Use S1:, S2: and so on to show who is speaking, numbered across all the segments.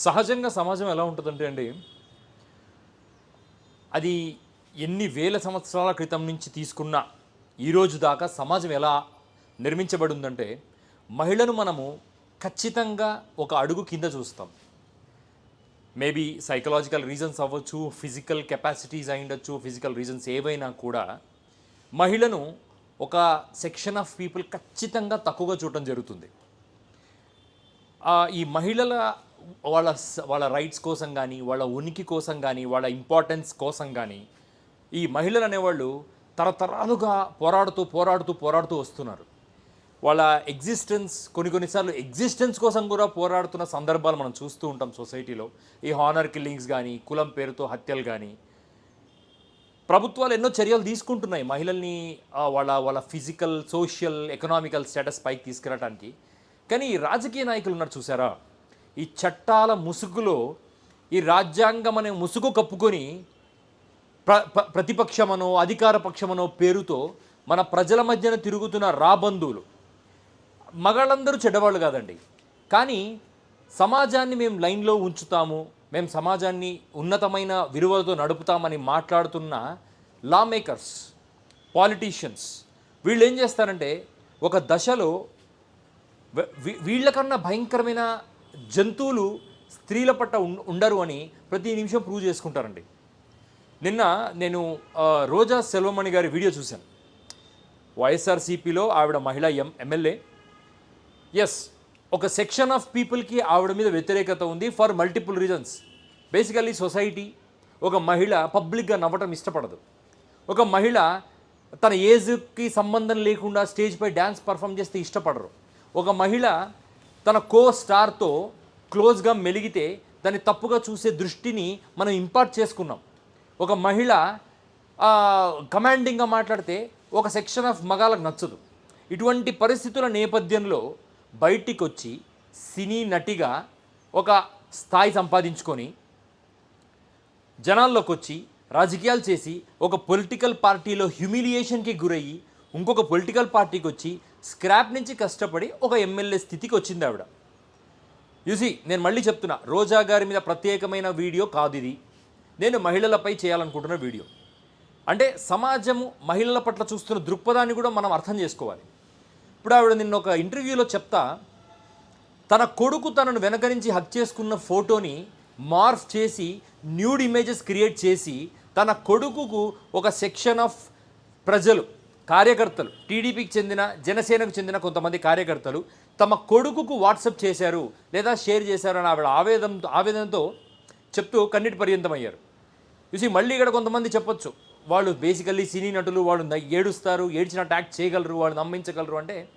S1: సహజంగా సమాజం ఎలా ఉంటుందంటే అండి అది ఎన్ని వేల సంవత్సరాల క్రితం నుంచి తీసుకున్న ఈరోజు దాకా సమాజం ఎలా నిర్మించబడి ఉందంటే మహిళను మనము ఖచ్చితంగా ఒక అడుగు కింద చూస్తాం. మేబీ సైకలాజికల్ రీజన్స్ అవ్వచ్చు ఫిజికల్ కెపాసిటీస్ అయి ఉండొచ్చు ఫిజికల్ రీజన్స్ ఏవైనా కూడా మహిళను ఒక సెక్షన్ ఆఫ్ పీపుల్ ఖచ్చితంగా తక్కువగా చూడటం జరుగుతుంది. ఈ మహిళల వాళ్ళ స- వాళ్ళ రైట్స్ కోసం కానీ వాళ్ళ ఉనికి కోసం కానీ వాళ్ళ ఇంపార్టెన్స్ కోసం కానీ ఈ మహిళలు అనేవాళ్ళు తరతరాలుగా పోరాడుతూ పోరాడుతూ పోరాడుతూ వస్తున్నారు. వాళ్ళ ఎగ్జిస్టెన్స్ కొన్ని కొన్నిసార్లు ఎగ్జిస్టెన్స్ కోసం కూడా పోరాడుతున్న సందర్భాలు మనం చూస్తూ ఉంటాం సొసైటీలో ఈ హానర్ కిల్లింగ్స్ కానీ కులం పేరుతో హత్యలు కానీ ప్రభుత్వాలు ఎన్నో చర్యలు తీసుకుంటున్నాయి మహిళల్ని వాళ్ళ వాళ్ళ ఫిజికల్ సోషల్ ఎకనామికల్ స్టేటస్ పైకి తీసుకురావడానికి కానీ ఈ రాజకీయ నాయకులు ఉన్నారు చూసారా? ఈ చట్టాల ముసుగులో ఈ రాజ్యాంగం అనే ముసుగు కప్పుకొని ప్ర ప్రతిపక్షమనో అధికార పక్షమనో పేరుతో మన ప్రజల మధ్యన తిరుగుతున్న రాబంధువులు. మగాళ్ళందరూ చెడ్డవాళ్ళు కాదండి. కానీ సమాజాన్ని మేము లైన్లో ఉంచుతాము మేము సమాజాన్ని ఉన్నతమైన విలువలతో నడుపుతామని మాట్లాడుతున్న లా మేకర్స్ పాలిటీషియన్స్ వీళ్ళు ఏం చేస్తారంటే ఒక దశలో వీళ్ళకన్నా భయంకరమైన జంతువులు స్త్రీల పట్ల ఉండరు అని ప్రతి నిమిషం ప్రూవ్ చేసుకుంటారండి. నిన్న నేను రోజా సెల్వమణి గారి వీడియో చూశాను. వైఎస్ఆర్సీపీలో ఆవిడ మహిళా ఎం ఎమ్మెల్యే. ఎస్ ఒక సెక్షన్ ఆఫ్ పీపుల్కి ఆవిడ మీద వ్యతిరేకత ఉంది for multiple reasons. Basically society ఒక మహిళ పబ్లిక్గా నవ్వటం ఇష్టపడదు. ఒక మహిళ తన ఏజ్కి సంబంధం లేకుండా స్టేజ్పై డ్యాన్స్ పర్ఫామ్ చేస్తే ఇష్టపడరు. ఒక మహిళ తన కో స్టార్తో క్లోజ్గా మెలిగితే దాన్ని తప్పుగా చూసే దృష్టిని మనం ఇంపార్ట్ చేసుకున్నాం. ఒక మహిళ కమాండింగ్గా మాట్లాడితే ఒక సెక్షన్ ఆఫ్ మగాలకు నచ్చదు. ఇటువంటి పరిస్థితుల నేపథ్యంలో బయటికి వచ్చి సినీ నటిగా ఒక స్థాయి సంపాదించుకొని జనాల్లోకి వచ్చి రాజకీయాలు చేసి ఒక పొలిటికల్ పార్టీలో హ్యూమిలియేషన్కి గురయ్యి ఇంకొక పొలిటికల్ పార్టీకి వచ్చి స్క్రాప్ నుంచి కష్టపడి ఒక ఎమ్మెల్యే స్థితికి వచ్చింది ఆవిడ. యూసి నేను మళ్ళీ చెప్తున్నా రోజా గారి మీద ప్రత్యేకమైన వీడియో కాదు ఇది. నేను మహిళలపై చేయాలనుకుంటున్న వీడియో. అంటే సమాజము మహిళల పట్ల చూస్తున్న దృక్పథాన్ని కూడా మనం అర్థం చేసుకోవాలి. ఇప్పుడు ఆవిడ నిన్న ఒక ఇంటర్వ్యూలో చెప్తా తన కొడుకు తనను వెనక నుంచి హక్ చేసుకున్న ఫోటోని మార్ఫ్ చేసి న్యూడ్ ఇమేజెస్ క్రియేట్ చేసి తన కొడుకుకు ఒక సెక్షన్ ఆఫ్ ప్రజలు కార్యకర్తలు టీడీపీకి చెందిన జనసేనకు చెందిన కొంతమంది కార్యకర్తలు తమ కొడుకుకు వాట్సప్ చేశారు లేదా షేర్ చేశారు అని ఆవిడ ఆవేదన ఆవేదనతో చెప్తూ కన్నీటి పర్యంతమయ్యారు. చూసి మళ్ళీ ఇక్కడ కొంతమంది చెప్పొచ్చు. వాళ్ళు బేసికల్లీ సినీ నటులు వాళ్ళు ఏడుస్తారు ఏడ్చినట్టు యాక్ట్ చేయగలరు వాళ్ళు నమ్మించగలరు అంటే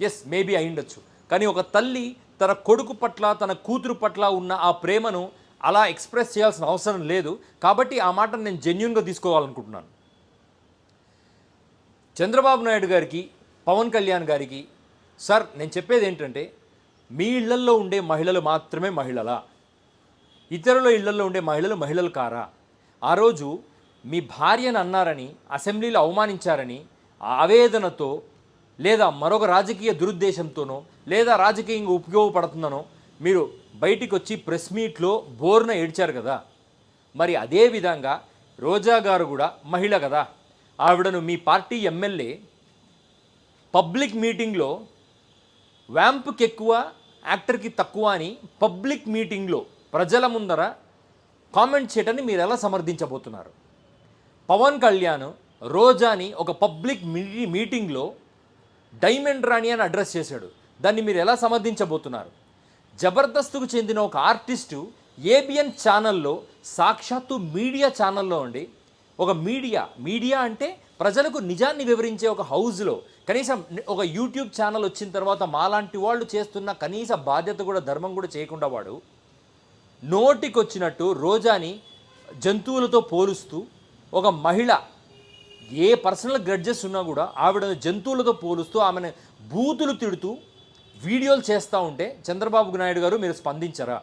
S1: ఎస్ మేబీ అయిండొచ్చు కానీ ఒక తల్లి తన కొడుకు పట్ల తన కూతురు పట్ల ఉన్న ఆ ప్రేమను అలా ఎక్స్ప్రెస్ చేయాల్సిన అవసరం లేదు. కాబట్టి ఆ మాటను నేను జెన్యున్గా తీసుకోవాలనుకుంటున్నాను. చంద్రబాబు నాయుడు గారికి పవన్ కళ్యాణ్ గారికి సార్ నేను చెప్పేది ఏంటంటే మీ ఇళ్ళల్లో ఉండే మహిళలు మాత్రమే మహిళలా. ఇతరుల ఇళ్ళల్లో ఉండే మహిళలు మహిళలు కారా? ఆ రోజు మీ భార్యను అన్నారని అసెంబ్లీలో అవమానించారని ఆవేదనతో లేదా మరొక రాజకీయ దురుద్దేశంతోనో లేదా రాజకీయంగా ఉపయోగపడుతుందనో మీరు బయటికి వచ్చి ప్రెస్ మీట్లో బోర్న ఏడ్చారు కదా. మరి అదే విధంగా రోజా గారు కూడా మహిళ కదా. ఆవిడను మీ పార్టీ ఎమ్మెల్యే పబ్లిక్ మీటింగ్లో వ్యాంప్కి ఎక్కువ యాక్టర్కి తక్కువ అని పబ్లిక్ మీటింగ్లో ప్రజల ముందర కామెంట్ చేయటాన్ని మీరు ఎలా సమర్థించబోతున్నారు? పవన్ కళ్యాణ్ రోజాని ఒక పబ్లిక్ మీ మీటింగ్లో డైమండ్ రాణి అని అడ్రస్ చేశాడు. దాన్ని మీరు ఎలా సమర్థించబోతున్నారు? జబర్దస్త్కు చెందిన ఒక ఆర్టిస్టు ఏబిఎన్ ఛానల్లో సాక్షాత్తు మీడియా ఛానల్లో ఉండి ఒక మీడియా మీడియా అంటే ప్రజలకు నిజాన్ని వివరించే ఒక హౌస్లో కనీసం ఒక యూట్యూబ్ ఛానల్ వచ్చిన తర్వాత మాలాంటి వాళ్ళు చేస్తున్న కనీస బాధ్యత కూడా ధర్మం కూడా చేయకుండా వాడు నోటికొచ్చినట్టు రోజాని జంతువులతో పోలుస్తూ ఒక మహిళ ఏ పర్సనల్ గ్రడ్జెస్ ఉన్నా కూడా ఆవిడను జంతువులతో పోలుస్తూ ఆమెను బూతులు తిడుతూ వీడియోలు చేస్తూ ఉంటే చంద్రబాబు నాయుడు గారు మీరు స్పందించరా?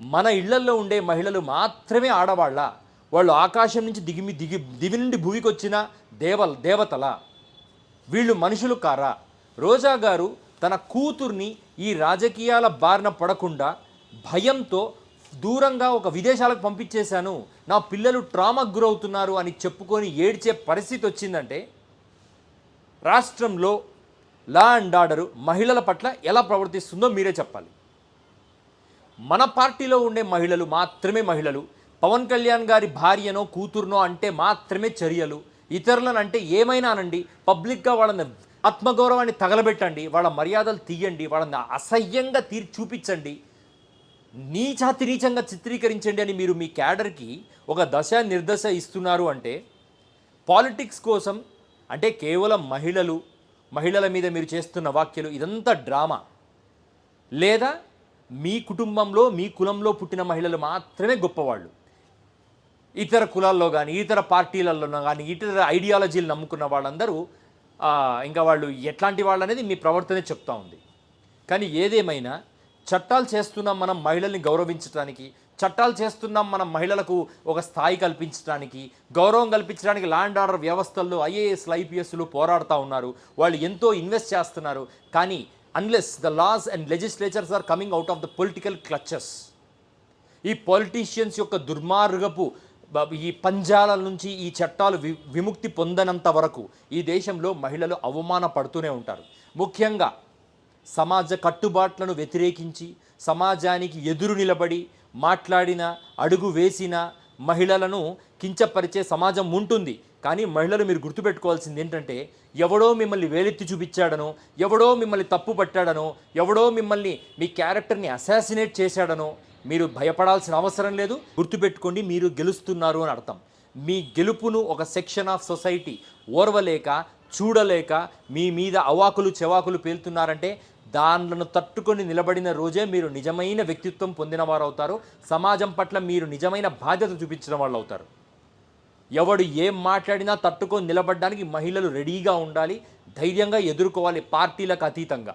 S1: మన ఇళ్ళల్లో ఉండే మహిళలు మాత్రమే ఆడవాళ్ళ? వాళ్ళు ఆకాశం నుంచి దిగి దిగి దివి నుండి భూమికి వచ్చిన దేవ దేవతల వీళ్ళు మనుషులు కారా? రోజా గారు తన కూతుర్ని ఈ రాజకీయాల బారిన పడకుండా భయంతో దూరంగా ఒక విదేశాలకు పంపించేశాను. నా పిల్లలు ట్రామాకు గురవుతున్నారు అని చెప్పుకొని ఏడ్చే పరిస్థితి వచ్చిందంటే రాష్ట్రంలో లా అండ్ ఆర్డర్ మహిళల పట్ల ఎలా ప్రవర్తిస్తుందో మీరే చెప్పాలి. మన పార్టీలో ఉండే మహిళలు మాత్రమే మహిళలు పవన్ కళ్యాణ్ గారి భార్యనో కూతురునో అంటే మాత్రమే చర్యలు. ఇతరులను అంటే ఏమైనా అనండి పబ్లిక్గా వాళ్ళని ఆత్మగౌరవాన్ని తగలబెట్టండి వాళ్ళ మర్యాదలు తీయండి వాళ్ళని అసహ్యంగా తీర్చి చూపించండి. నీచాతి నీచంగా చిత్రీకరించండి అని మీరు మీ క్యాడర్కి ఒక దశ నిర్దశ ఇస్తున్నారు అంటే పాలిటిక్స్ కోసం అంటే కేవలం మహిళలు మహిళల మీద మీరు చేస్తున్న వాక్యలు ఇదంతా డ్రామా. లేదా మీ కుటుంబంలో మీ కులంలో పుట్టిన మహిళలు మాత్రమే గొప్పవాళ్ళు. ఇతర కులాల్లో కానీ ఇతర పార్టీలలో కానీ ఇతర ఐడియాలజీలు నమ్ముకున్న వాళ్ళందరూ ఇంకా వాళ్ళు ఎట్లాంటి వాళ్ళు అనేది మీ ప్రవర్తనే చెప్తా ఉంది. కానీ ఏదేమైనా చట్టాలు చేస్తున్నాం మనం మహిళల్ని గౌరవించడానికి చట్టాలు చేస్తున్నాం మనం మహిళలకు ఒక స్థాయి కల్పించడానికి గౌరవం కల్పించడానికి ల్యాండ్ ఆర్డర్ వ్యవస్థల్లో ఐఏఎస్లు ఐపీఎస్లు పోరాడుతూ ఉన్నారు. వాళ్ళు ఎంతో ఇన్వెస్ట్ చేస్తున్నారు. కానీ unless the laws and legislatures are coming out of the political clutches ఈ పొలిటీషియన్స్ యొక్క దుర్మార్గపు ఈ పంజాల నుంచి ఈ చట్టాలు వి విముక్తి పొందనంత వరకు ఈ దేశంలో మహిళలు అవమానపడుతూనే ఉంటారు. ముఖ్యంగా సమాజ కట్టుబాట్లను వ్యతిరేకించి సమాజానికి ఎదురు నిలబడి మాట్లాడిన అడుగు వేసిన మహిళలను కించపరిచే సమాజం ఉంటుంది. కానీ మహిళలు మీరు గుర్తుపెట్టుకోవాల్సింది ఏంటంటే ఎవడో మిమ్మల్ని వేలెత్తి చూపించాడనో ఎవడో మిమ్మల్ని తప్పు పట్టాడనో ఎవడో మిమ్మల్ని మీ క్యారెక్టర్ని అసాసినేట్ చేశాడనో మీరు భయపడాల్సిన అవసరం లేదు. గుర్తుపెట్టుకోండి మీరు గెలుస్తున్నారు అని అర్థం. మీ గెలుపును ఒక సెక్షన్ ఆఫ్ సొసైటీ ఓర్వలేక చూడలేక మీ మీద అవాకులు చెవాకులు పేలుతున్నారంటే దానిలను తట్టుకొని నిలబడిన రోజే మీరు నిజమైన వ్యక్తిత్వం పొందిన వారు అవుతారు సమాజం పట్ల మీరు నిజమైన బాధ్యత చూపించిన వాళ్ళు అవుతారు ఎవడు ఏం మాట్లాడినా తట్టుకొని నిలబడడానికి మహిళలు రెడీగా ఉండాలి ధైర్యంగా ఎదుర్కోవాలి పార్టీలకు అతీతంగా.